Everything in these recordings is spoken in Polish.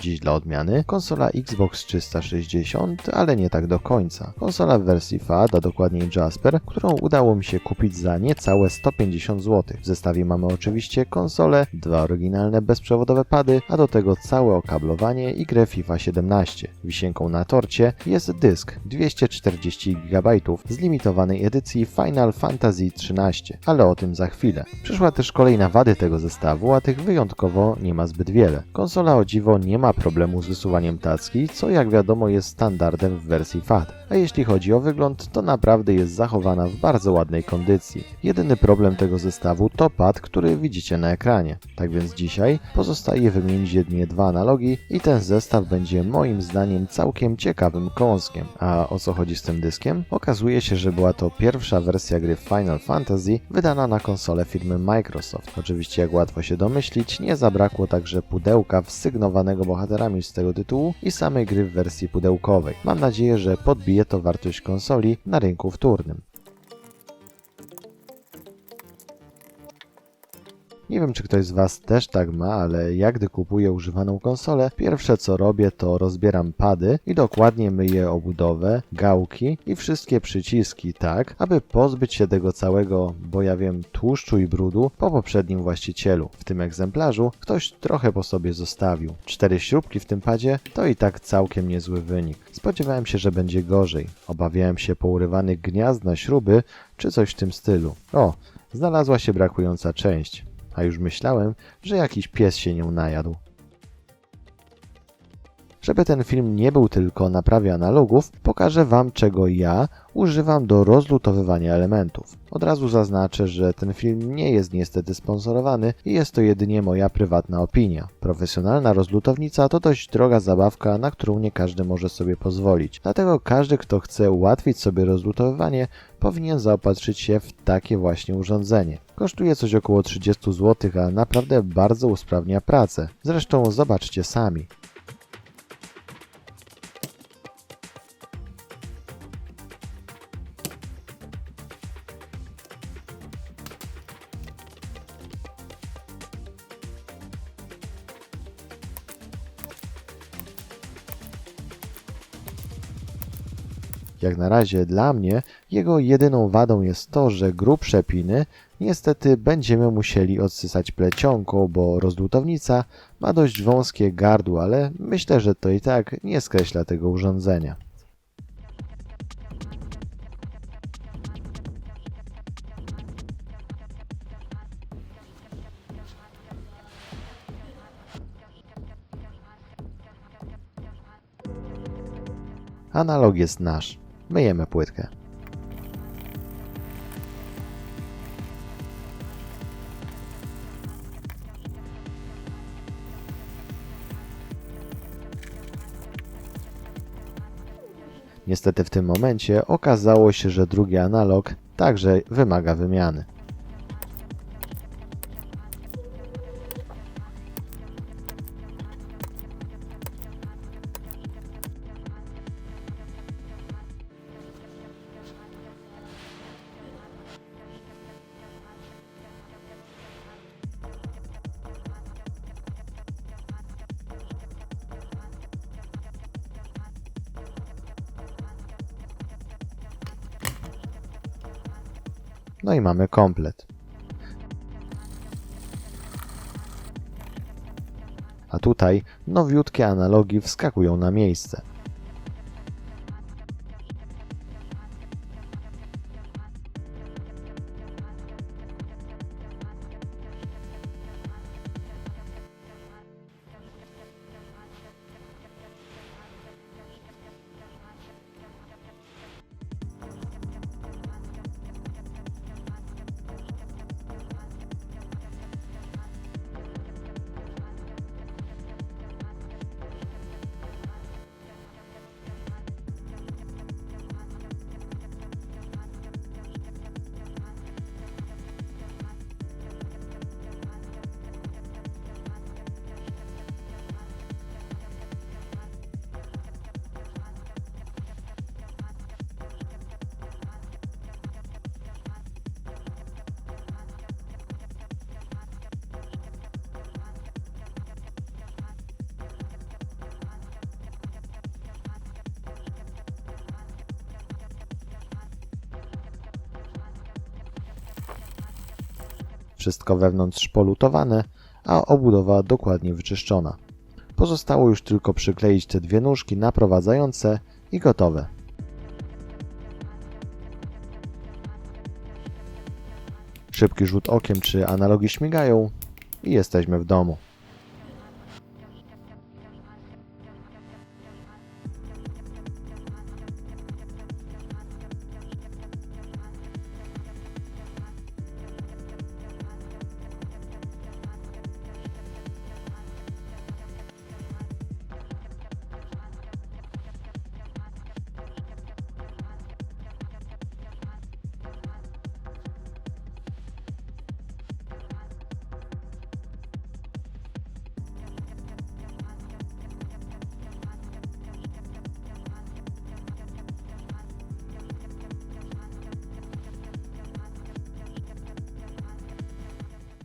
Dziś dla odmiany konsola Xbox 360, ale nie tak do końca. Konsola w wersji FAT, a dokładniej Jasper, którą udało mi się kupić za niecałe 150 zł. W zestawie mamy oczywiście konsolę, dwa oryginalne bezprzewodowe pady, a do tego całe okablowanie i grę FIFA 17. Wisienką na torcie jest dysk 240 GB z limitowanej edycji Final Fantasy XIII, ale o tym za chwilę. Przyszła też kolej na wady tego zestawu, a tych wyjątkowo nie ma zbyt wiele. Konsola o dziwo nie ma problemu z wysuwaniem tacki, co jak wiadomo jest standardem w wersji FAT. A jeśli chodzi o wygląd, to naprawdę jest zachowana w bardzo ładnej kondycji. Jedyny problem tego zestawu to pad, który widzicie na ekranie. Tak więc dzisiaj pozostaje wymienić jedynie dwa analogi i ten zestaw będzie moim zdaniem całkiem ciekawym kąskiem. A o co chodzi z tym dyskiem? Okazuje się, że była to pierwsza wersja gry Final Fantasy wydana na konsolę firmy Microsoft. Oczywiście jak łatwo się domyślić, nie zabrakło także pudełka wsygnowanego bohaterami z tego tytułu i samej gry w wersji pudełkowej. Mam nadzieję, że podbije to wartość konsoli na rynku wtórnym. Nie wiem, czy ktoś z Was też tak ma, ale ja gdy kupuję używaną konsolę, pierwsze co robię to rozbieram pady i dokładnie myję obudowę, gałki i wszystkie przyciski tak, aby pozbyć się tego całego, bo ja wiem, tłuszczu i brudu po poprzednim właścicielu. W tym egzemplarzu ktoś trochę po sobie zostawił. Cztery śrubki w tym padzie to i tak całkiem niezły wynik. Spodziewałem się, że będzie gorzej. Obawiałem się pourywanych gniazd na śruby czy coś w tym stylu. O, znalazła się brakująca część a już myślałem, że jakiś pies się nią najadł. Żeby ten film nie był tylko na prawie analogów, pokażę Wam, czego ja używam do rozlutowywania elementów. Od razu zaznaczę, że ten film nie jest niestety sponsorowany i jest to jedynie moja prywatna opinia. Profesjonalna rozlutownica to dość droga zabawka, na którą nie każdy może sobie pozwolić. Dlatego każdy, kto chce ułatwić sobie rozlutowywanie, powinien zaopatrzyć się w takie właśnie urządzenie. Kosztuje coś około 30 zł, a naprawdę bardzo usprawnia pracę. Zresztą zobaczcie sami. Jak na razie dla mnie jego jedyną wadą jest to, że grubsze piny niestety będziemy musieli odsysać plecionką, bo rozlutownica ma dość wąskie gardło, ale myślę, że to i tak nie skreśla tego urządzenia. Analog jest nasz. Myjemy płytkę. Niestety w tym momencie okazało się, że drugi analog także wymaga wymiany. No i mamy komplet. A tutaj nowiutkie analogi wskakują na miejsce. Wszystko wewnątrz polutowane, a obudowa dokładnie wyczyszczona. Pozostało już tylko przykleić te dwie nóżki naprowadzające i gotowe. Szybki rzut okiem, czy analogi śmigają i jesteśmy w domu.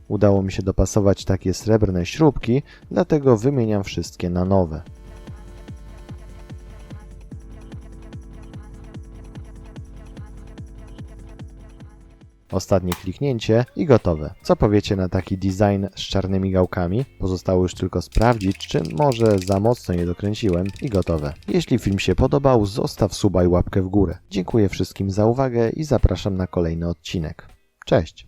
Udało mi się dopasować takie srebrne śrubki, dlatego wymieniam wszystkie na nowe. Ostatnie kliknięcie i gotowe. Co powiecie na taki design z czarnymi gałkami? Pozostało już tylko sprawdzić, czy może za mocno nie dokręciłem i gotowe. Jeśli film się podobał, zostaw suba i łapkę w górę. Dziękuję wszystkim za uwagę i zapraszam na kolejny odcinek. Cześć!